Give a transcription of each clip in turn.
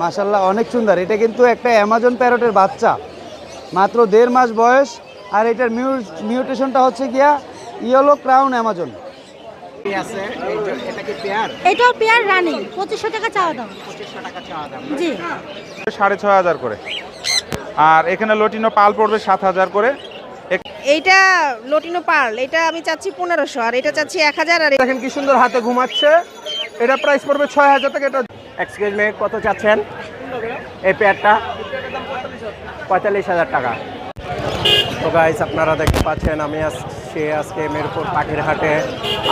মাশাল্লাহ অনেক সুন্দর। এটা কিন্তু একটা অ্যামাজন প্যারটের বাচ্চা। মাত্র দেড় মাস বয়স আর এটার মিউটেশনটা হচ্ছে গিয়া ইয়েলো ক্রাউন অ্যামাজন আছে এটা এটাও পেয়ার রানিং পঁচিশশো টাকা চাওয়া দাম। পঁচিশশো টাকা চাওয়া দাম। জি। সাড়ে ছয় হাজার করে। আর এখানে লটিনো পাল পড়বে সাত হাজার করে। এইটা লটিনো পার্ল এটা আমি চাচ্ছি পনেরোশো আর এটা চাচ্ছি এক হাজার আর দেখেন কি সুন্দর হাতে ঘুমাচ্ছে। এটা প্রাইস পড়বে ছয় হাজার টাকা এটা এক্সকিউজ মি কত চাচ্ছেন? এই পেয়ারটা পঁয়তাল্লিশ হাজার টাকা। তো গাইস আপনারা দেখতে পাচ্ছেন, আমি আসছি আজকে মিরপুর পাখির হাটে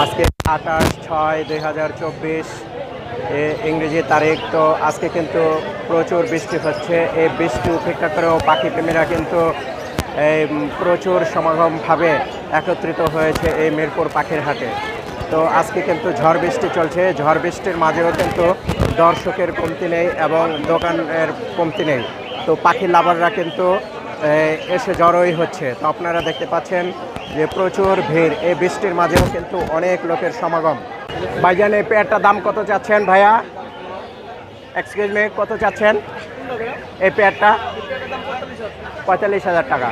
আজকে আঠাশ ছয় দুই হাজার চব্বিশ ইংরেজি তারিখ। তো আজকে কিন্তু প্রচুর বৃষ্টি হচ্ছে। এই বৃষ্টি উপেক্ষা করেও পাখি প্রেমীরা কিন্তু এই প্রচুর সমাগমভাবে একত্রিত হয়েছে এই মিরপুর পাখির হাটে তো আজকে কিন্তু ঝড় বৃষ্টি চলছে। ঝড় বৃষ্টির মাঝেও কিন্তু দর্শকের কমতি নেই এবং দোকানের কমতি নেই। তো পাখি লাভাররা কিন্তু এসে জড়োই হচ্ছে। তো আপনারা দেখতে পাচ্ছেন যে প্রচুর ভিড়। এই বৃষ্টির মাঝেও কিন্তু অনেক লোকের সমাগম। ভাইজান এই পেয়ারটা দাম কত চাচ্ছেন ভাইয়া? এক্সকিউজ মি কত চাচ্ছেন? এই পেয়ারটা? পঁয়তাল্লিশ হাজার টাকা।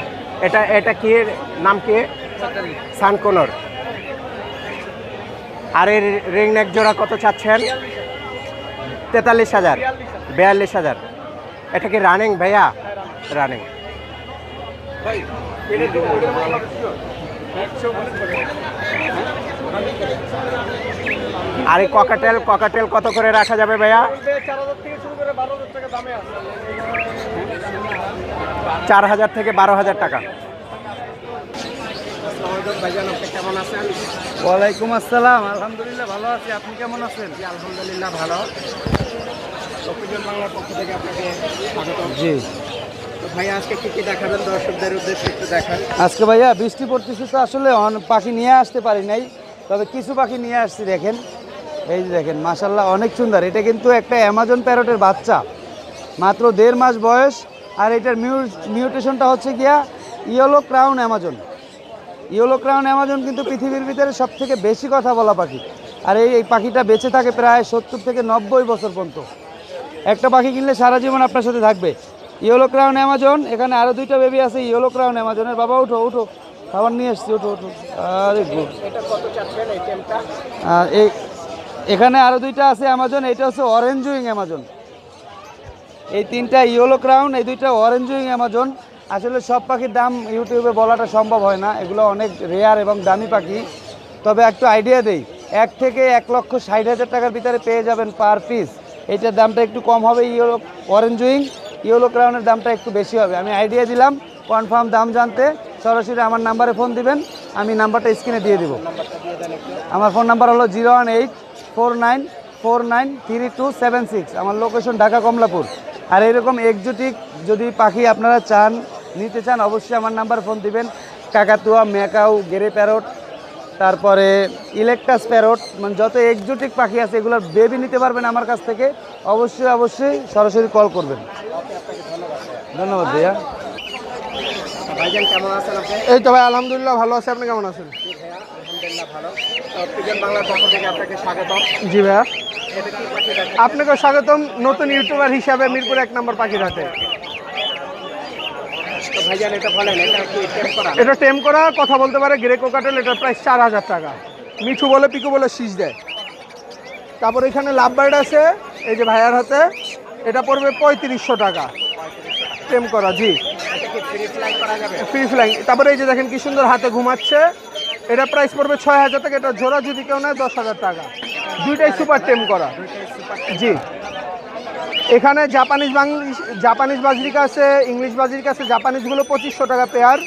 এটা এটা কি, নাম কি? সানকোনর। আর এর রিং নেক জোড়া কত চাচ্ছেন? তেতাল্লিশ হাজার। বিয়াল্লিশ হাজার। এটা কি রানিং ভাইয়া? রানিং আর এই ককাটেল ককাটেল কত করে রাখা যাবে ভাইয়া? চার হাজার থেকে বারো হাজার টাকা। কেমন ওয়ালাইকুম আসসালাম আলহামদুলিল্লাহ ভালো আছি। আপনি কেমন আছেন? আলহামদুলিল্লাহ ভালো। অক্সিজেন বাংলার পক্ষ থেকে আপনাকে স্বাগত। জি। ভাই আজকে কি কি দেখাবেন দর্শকদের উদ্দেশ্যে একটু দেখান। আজকে ভাইয়া বৃষ্টি পড়তেছে তো আসলে পাখি নিয়ে আসতে পারি নাই তবে কিছু পাখি নিয়ে আসছি দেখেন। এই যে দেখেন মাশাল্লাহ অনেক সুন্দর। এটা কিন্তু একটা অ্যামাজন প্যারটের বাচ্চা। মাত্র দেড় মাস বয়স আর এটার মিউটেশনটা হচ্ছে গিয়া yellow crown Amazon yellow crown Amazon কিন্তু পৃথিবীর ভিতরে সব থেকে বেশি কথা বলা পাখি। আর এই এই পাখিটা বেঁচে থাকে প্রায় সত্তর থেকে নব্বই বছর পর্যন্ত। একটা পাখি কিনলে সারা জীবন আপনার সাথে থাকবে। ইয়েলো ক্রাউন অ্যামাজন এখানে আরও দুইটা বেবি আছে ইয়েলো ক্রাউন অ্যামাজনের বাবা উঠো উঠো। খাবার নিয়ে এসছি উঠো উঠো। আরে আর এই এখানে আরও দুইটা আছে অ্যামাজন এটা হচ্ছে অরেঞ্জ উইং অ্যামাজন এই তিনটা ইয়েলো ক্রাউন এই দুইটা অরেঞ্জ উইং অ্যামাজন আসলে সব পাখির দাম ইউটিউবে বলাটা সম্ভব হয় না। এগুলো অনেক রেয়ার এবং দামি পাখি। তবে একটু আইডিয়া দেই। এক থেকে এক লক্ষ ষাট হাজার টাকার ভিতরে পেয়ে যাবেন পার পিস এইটার দামটা একটু কম হবে ইয়েলো অরেঞ্জ উইং ইয়েলো ক্রাউনের দামটা একটু বেশি হবে। আমি আইডিয়া দিলাম। কনফার্ম দাম জানতে। সরাসরি আমার নাম্বারে ফোন দিবেন। আমি নাম্বারটা স্ক্রিনে দিয়ে দিব। আমার ফোন নাম্বার হলো zero one eight four nine four nine three two seven six আমার লোকেশন ঢাকা কমলাপুর আর এরকম এক্সোটিক যদি পাখি আপনারা চান নিতে চান অবশ্যই আমার নাম্বার ফোন দিবেন। কাকাতুয়া ম্যাকাউ গেরে প্যারট তারপরে ইলেকট্রাস প্যারট মানে যত এক্সোটিক পাখি আছে এগুলোর বেবি নিতে পারবেন আমার কাছ থেকে। অবশ্যই অবশ্যই সরাসরি কল করবেন। ধন্যবাদ ভাইয়া। ভাইজান কেমন আছেন আপনি? এই তো ভাই আলহামদুলিল্লাহ ভালো আছে। আপনি কেমন আছেন? জি ভাইয়া আপনাকে স্বাগতম। নতুন ইউটিউবার হিসাবে মিরপুর এক নম্বর পাখির হাটে তো ভাইজান এটা বলেন এটা কি টেম করা? এটা টেম করা কথা বলতে পারে গ্রে কোকাটেল এটার প্রাইস চার হাজার টাকা। মিঠু বলে পিকু বলে শীষ দেয়। তারপর এখানে লাভ বার্ড আছে এই যে ভাইয়ার হাতে এটা পড়বে পঁয়ত্রিশশো টাকা। টেম করা জি। ফ্রি ফ্লাইং তারপরে এই যে দেখেন কি সুন্দর হাতে ঘুমাচ্ছে। এটা প্রাইস পড়বে ছয় হাজার টাকা এটা জোড়া যদি কেউ নেয় দশ হাজার টাকা। দুইটাই সুপার টেম করা। জি। এখানে জাপানিজ বাংলিশ, জাপানিজ বাজরিকা আছে ইংলিশ বাজরিকা আছে জাপানিজগুলো পঁচিশশো টাকা পেয়ার,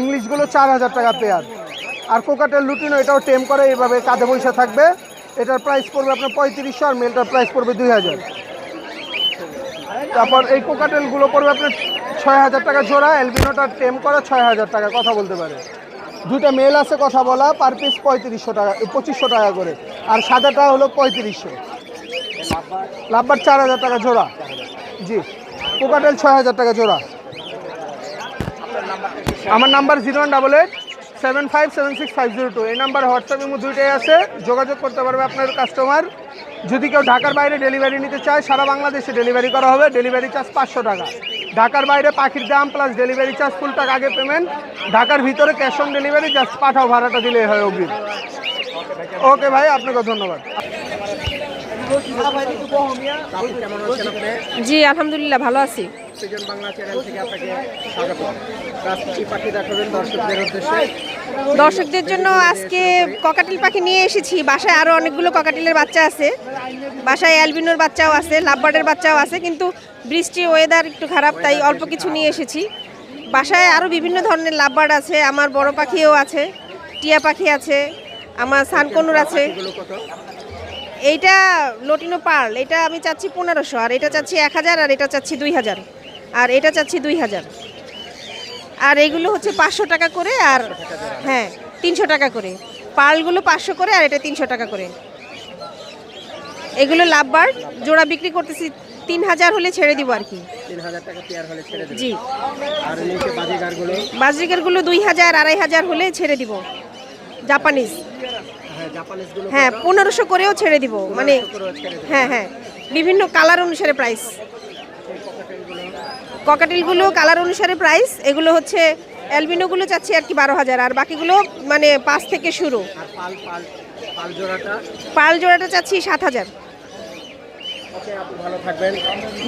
ইংলিশগুলো চার হাজার টাকা পেয়ার। আর কোকাটেল লুটিনো এটাও টেম করে এইভাবে কাঁধে পয়সা থাকবে। এটার প্রাইস পড়বে আপনার পঁয়ত্রিশশো আর মেলটার প্রাইস পড়বে দুই হাজার। তারপর এই কোকাটেলগুলো পড়বে আপনার ছয় হাজার টাকা জোড়া, এলবিনোটা টেম করা ছয় হাজার টাকা, কথা বলতে পারে। দুইটা মেল আছে কথা বলা পার পিস পঁয়ত্রিশশো টাকা, পঁচিশশো টাকা করে। আর সাদাটা হলো পঁয়ত্রিশশো। লাভবার চার হাজার টাকা জোড়া। জি কোকাটেল ছয় হাজার টাকা জোড়া। আমার number zero one double eight seven five seven six five zero two. এই নাম্বার হোয়াটসঅ্যাপ, ইমো দুইটাই আছে। যোগাযোগ করতে পারবে আপনার কাস্টমার। যদি কেউ ঢাকার বাইরে ডেলিভারি নিতে চায়, সারা বাংলাদেশে ডেলিভারি করা হবে। ডেলিভারি চার্জ পাঁচশো টাকা। ঢাকার বাইরে পাখির দাম প্লাস ডেলিভারি চার্জ ফুল টাকা আগে পেমেন্ট ঢাকার ভিতরে cash on delivery just Pathao, ভাড়াটা দিলেই হয় অগ্রিম। ওকে ভাই, আপনাকে ধন্যবাদ আপু কেমন আছেন আপনি জি আলহামদুলিল্লাহ ভালো আছি। সৃজন বাংলা চ্যানেল থেকে আপনাকে স্বাগত। কি পাখি দেখাবেন দর্শকদের উদ্দেশ্যে। দর্শকদের জন্য আজকে ককাটিল পাখি নিয়ে এসেছি। বাসায় আরও অনেকগুলো ককাটিলের বাচ্চা আছে। বাসায় অ্যালবিনোর বাচ্চাও আছে লাভবার্ডের বাচ্চাও আছে কিন্তু বৃষ্টি ওয়েদার একটু খারাপ তাই অল্প কিছু নিয়ে এসেছি। বাসায় আরও বিভিন্ন ধরনের লাভবার্ড আছে। আমার বড় পাখিও আছে টিয়া পাখি আছে আমার সানকনুর আছে। এইটা লটিনো পার্ল এটা আমি চাচ্ছি পনেরোশো আর এটা চাচ্ছি এক হাজার আর এটা চাচ্ছি দুই হাজার আর এটা চাচ্ছি দুই হাজার। আর এগুলো হচ্ছে পাঁচশো টাকা করে আর হ্যাঁ তিনশো টাকা করে। পার্লগুলো পাঁচশো করে আর এটা তিনশো টাকা করে। এগুলো লাভবার জোড়া বিক্রি করতেছি তিন হাজার হলে ছেড়ে দিব আর কি। জি। বাজিগারগুলো? দুই হাজার আড়াই হাজার হলে ছেড়ে দিব। জাপানিজ হ্যাঁ হ্যাঁ পনেরোশো করেও ছেড়ে দিব মানে হ্যাঁ হ্যাঁ বিভিন্ন কালার অনুসারে প্রাইস ককাটেলগুলো কালার অনুসারে প্রাইস এগুলো হচ্ছে অ্যালবিনোগুলো চাচ্ছি আর কি বারো হাজার আর বাকিগুলো মানে পাঁচ থেকে শুরু। পাল জোড়াটা? চাচ্ছি সাত হাজার।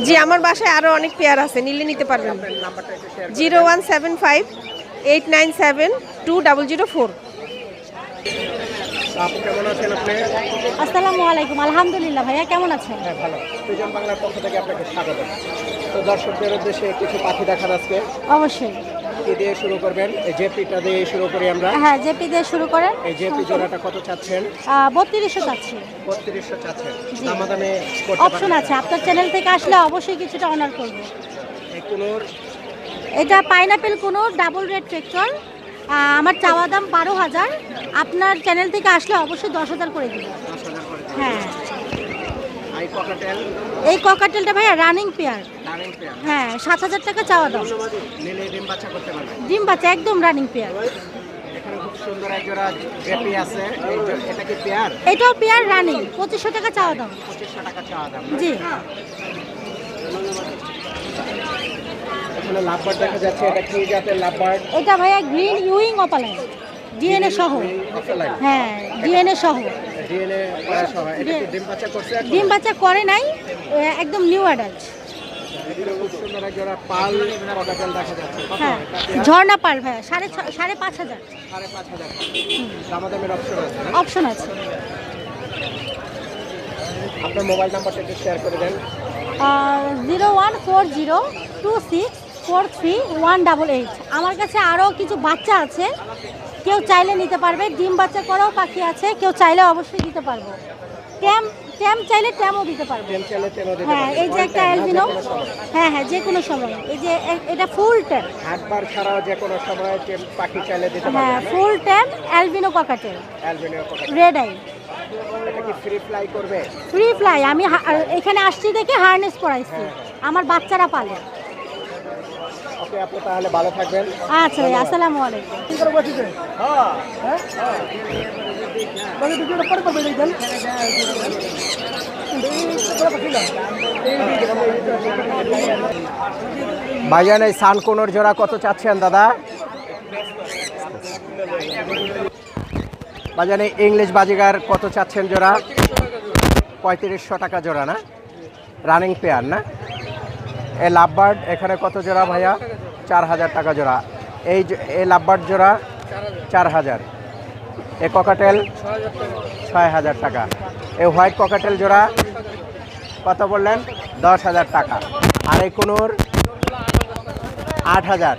জি আমার বাসায় আরও অনেক পেয়ার আছে নিলে নিতে পারবেন। Zero one seven five eight nine seven two double zero four. আপু কেমন আছেন আপনি? আসসালামু আলাইকুম আলহামদুলিল্লাহ ভাইয়া কেমন আছেন? হ্যাঁ ভালো। সৃজন বাংলার পক্ষ থেকে আপনাকে স্বাগত। তো দর্শকদের উদ্দেশ্যে কিছু পাখি দেখার আজকে। অবশ্যই। কি দিয়ে শুরু করবেন? এই জেপিটা দিয়ে শুরু করি আমরা। হ্যাঁ জেপি দিয়ে শুরু করেন। এই জেপি জোড়াটা কত চাচ্ছেন? বত্রিশশো চাচ্ছি। বত্রিশশো চাচ্ছেন। দামাদামে অপশন আছে। আপনার চ্যানেল থেকে আসলে অবশ্যই কিছুটা অনার করব। এই কুনোর। এটা পাইনাপেল কোনো ডাবল রেড ট্রেক্টর আমার চাওয়া দাম বারো হাজার। আপনার চ্যানেল থেকে আসলে অবশ্যই দশ হাজার করে দিন। হ্যাঁ। এই ককাটেলটা ভাইয়া রানিং পেয়ার হ্যাঁ সাত হাজার টাকা চাওয়া দাম। ডিম বাচ্চা একদম রানিং পেয়ার এটাও পেয়ার রানিং পঁচিশশো টাকা চাওয়া দাম। পঁচিশশো টাকা চাওয়া দাম। জি। এখানে লাভবার দেখা যাচ্ছে এটা কি জাতের লাভবার। এটা ভাইয়া গ্রিন ইউইং অপালাইন ডিএনএ সহ। হ্যাঁ ডিএনএ সহ। ডিম বাচ্চা করছে ডিম বাচ্চা করে নাই একদম নিউ অ্যাডাল্ট। পাল হ্যাঁ ঝর্ণা পার ভাইয়া সাড়ে সাড়ে পাঁচ হাজার। অপশন আছে আপনার মোবাইল নাম্বারটা একটু শেয়ার করে দেন। Zero one four zero two six four three one double eight আমার কাছে আরও কিছু বাচ্চা আছে। কেউ চাইলে নিতে পারবে। ডিম বাচ্চা করাও পাখি আছে। কেউ চাইলে অবশ্যই দিতে পারব। ট্যাম ট্যাম চাইলে ট্যামও দিতে পারব। টেনও দিতে হ্যাঁ এই যে একটা অ্যালবিনো যে কোনো সময়। হ্যাঁ হ্যাঁ যে কোনো সময়। এই যে এটা ফুল ট্যাম হাটবার ছাড়াও যে কোনো সময় পাখি চাইলে দিতে হ্যাঁ full tame albino cockatiel Albania কোথায় রেড আই ফ্রি ফ্লাই করবে? ফ্রি ফ্লাই আমি এখানে আসছি দেখে হারনেস পরাইছি। আমার বাচ্চারা পালে। ওকে আপনি তাহলে ভালো থাকবেন। আচ্ছা ভাই আসসালামু আলাইকুম। ভাইজান এই সানকোনোর জোড়া কত চাচ্ছেন দাদা? ভাইজান এই ইংলিশ বাজিগার কত চাচ্ছেন জোড়া? পঁয়ত্রিশশো টাকা জোড়া না? রানিং পেয়ার না? এই লাভবার্ড এখানে কত জোড়া ভাইয়া? চার হাজার টাকা জোড়া। এই এই লাভবার্ড জোড়া চার হাজার। এ ককাটেল ছয় হাজার টাকা। এই হোয়াইট ককাটেল জোড়া কত বললেন? দশ হাজার টাকা। আর এই কুনুর আট হাজার।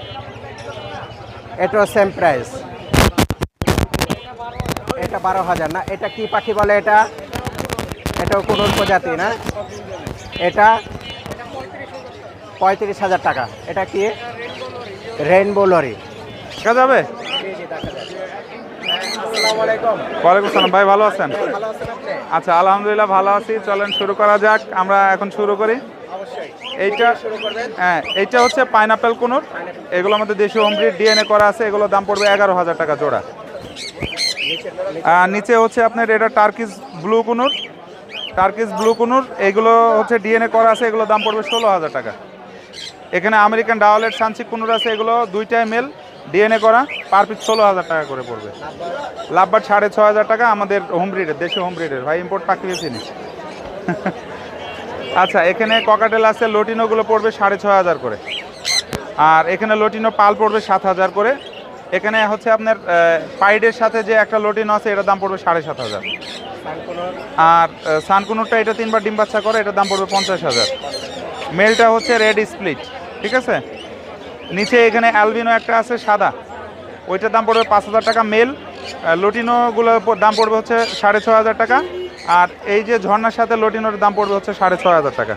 এটাও সেম প্রাইস এটা বারো হাজার না, এটা কি পাখি বলে এটা? এটাও কুনুর প্রজাতি না? এটা পঁয়ত্রিশ হাজার টাকা। এটা কি? রেইনবো লরি দেখা যাবে? ওয়ালাইকুম সালাম ভাই, ভালো আছেন? আচ্ছা আলহামদুলিল্লাহ ভালো আছি। চলেন শুরু করা যাক। আমরা এখন শুরু করি। এইটা হ্যাঁ এইটা হচ্ছে পাইনাপেল কুনুর। এগুলো আমাদের দেশীয় হোমব্রিড ডিএনএ করা আছে। এগুলোর দাম পড়বে এগারো হাজার টাকা জোড়া। আর নিচে হচ্ছে আপনার এটা turquoise blue conure. Turquoise blue conure. এগুলো হচ্ছে ডিএনএ করা আছে। এগুলো দাম পড়বে ষোলো হাজার টাকা। এখানে আমেরিকান ডাওয়ালেট সানসিক কুনুর আছে এগুলো দুইটাই মেল ডিএনএ করা পার পিস ষোলো হাজার টাকা করে পড়বে। লাভবার সাড়ে ছ হাজার টাকা, আমাদের হোম ব্রিডের দেশি হোম ব্রিডের ভাই ইম্পোর্ট পাখি বেশি নি আচ্ছা এখানে ককাটেল আছে লটিনোগুলো পড়বে সাড়ে ছ হাজার করে। আর এখানে লটিনো পাল পড়বে সাত হাজার করে। এখানে হচ্ছে আপনার পাইডের সাথে যে একটা লটিনো আছে, এটার দাম পড়বে সাড়ে সাত হাজার। আর সানকুনুরটা, এটা তিনবার ডিম বাচ্চা করে, এটার দাম পড়বে পঞ্চাশ হাজার। মেলটা হচ্ছে রেড স্প্লিট ঠিক আছে? নিচে এখানে অ্যালবিনো একটা আছে সাদা। ওইটার দাম পড়বে পাঁচ হাজার টাকা মেল। লটিনোগুলোর দাম পড়বে হচ্ছে সাড়ে ছ হাজার টাকা। আর এই যে ঝর্নার সাথে লটিনোর দাম পড়বে হচ্ছে সাড়ে ছ হাজার টাকা।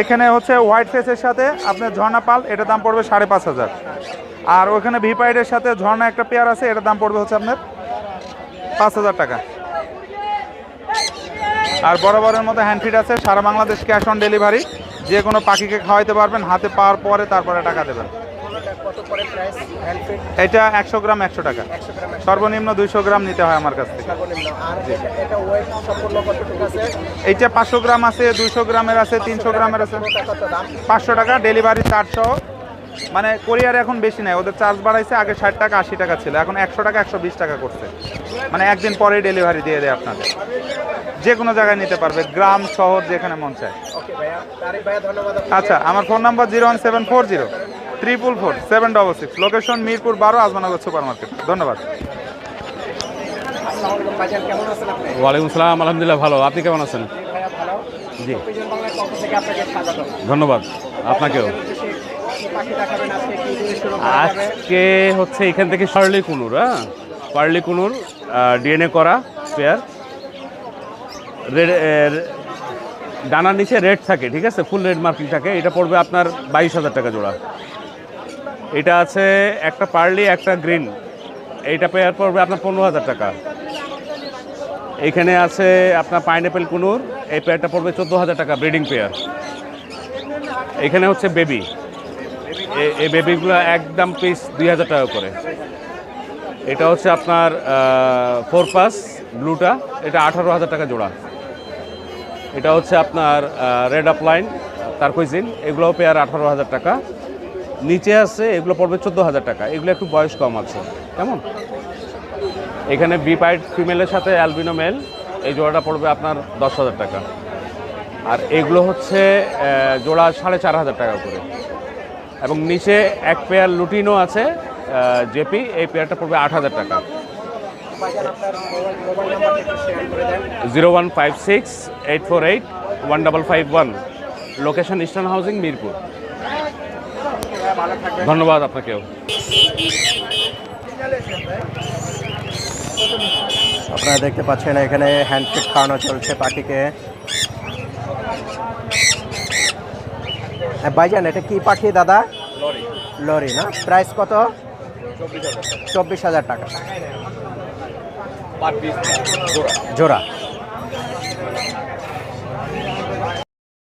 এখানে হচ্ছে হোয়াইট ফেসের সাথে আপনার ঝর্ণা পাল এটার দাম পড়বে সাড়ে পাঁচ হাজার। আর ওখানে ভিপাইডের সাথে ঝর্ণা একটা পেয়ার আছে এটার দাম পড়বে হচ্ছে আপনার পাঁচ হাজার টাকা। আর বরাবরের মতো হ্যান্ডফিট আছে। সারা বাংলাদেশ ক্যাশ অন ডেলিভারি যে কোনো পাখিকে খাওয়াইতে পারবেন হাতে পাওয়ার পরে তারপরে টাকা দেবেন। এটা একশো গ্রাম একশো টাকা। সর্বনিম্ন দুইশো গ্রাম নিতে হয় আমার কাছ থেকে। এইটা পাঁচশো গ্রাম আছে দুইশো গ্রামের আছে তিনশো গ্রামের আছে। পাঁচশো টাকা ডেলিভারি সহ। মানে কোরিয়ার এখন বেশি নেয়। ওদের চার্জ বাড়াইছে আগে ষাট টাকা আশি টাকা ছিল। এখন একশো টাকা একশো বিশ টাকা করছে। মানে একদিন পরেই ডেলিভারি দিয়ে দেয় আপনাদের। যে কোনো জায়গায় নিতে পারবে গ্রাম শহর যেখানে মন চায়। ওকে ভাইয়া তারিক ভাইয়া ধন্যবাদ আপনাকে। আচ্ছা আমার phone number zero one seven four zero triple four seven double six location Mirpur বারো আজমানগর সুপার মার্কেট ধন্যবাদ ওয়ালাইকুম সালাম আলহামদুলিল্লাহ ভালো। আপনি কেমন আছেন? জি ধন্যবাদ। আপনাকেও। আজকে হচ্ছে এখান থেকে পার্লি কুনুর হ্যাঁ? পার্লি কুনুর ডিএনএ করা পেয়ার। ডানার নিচে রেড থাকে, ঠিক আছে? ফুল রেড মার্কিং থাকে। এটা পড়বে আপনার বাইশ হাজার টাকা জোড়া। এটা আছে একটা পার্লি একটা গ্রিন এইটা পেয়ার পড়বে আপনার পনেরো হাজার টাকা। এখানে আছে আপনার পাইনঅ্যাপেল কুনুর। এই পেয়ারটা পড়বে চোদ্দ হাজার টাকা ব্রিডিং পেয়ার এখানে হচ্ছে বেবি এই বেবিগুলো একদম পিস দুই হাজার টাকা করে। এটা হচ্ছে আপনার ফোর পাস ব্লুটা এটা আঠারো হাজার টাকা জোড়া। এটা হচ্ছে আপনার রেড আপলাইন তারকুইজিন এগুলো পেয়ার আঠারো হাজার টাকা। নিচে আছে, এগুলো পড়বে চোদ্দ হাজার টাকা। এগুলো একটু বয়স কম আছে। কেমন? এখানে বি পাইড ফিমেলের সাথে অ্যালবিনো মেল এই জোড়াটা পড়বে আপনার দশ হাজার টাকা। আর এগুলো হচ্ছে জোড়া সাড়ে চার হাজার টাকা করে। এবং নিচে এক পেয়ার লুটিনও আছে জেপি, এই পেয়ারটা পড়বে আট হাজার টাকা। Zero one five six eight four eight one double five one. Location eastern housing Mirpur ধন্যবাদ আপনাকেও। আপনারা দেখতে পাচ্ছেন এখানে হ্যান্ডফিট খাওয়ানো চলছে পাখিকে। হ্যাঁ, ভাইজান এটা কি পাখি দাদা? লরি। না? প্রাইস কত? চব্বিশ হাজার টাকা। জোড়া।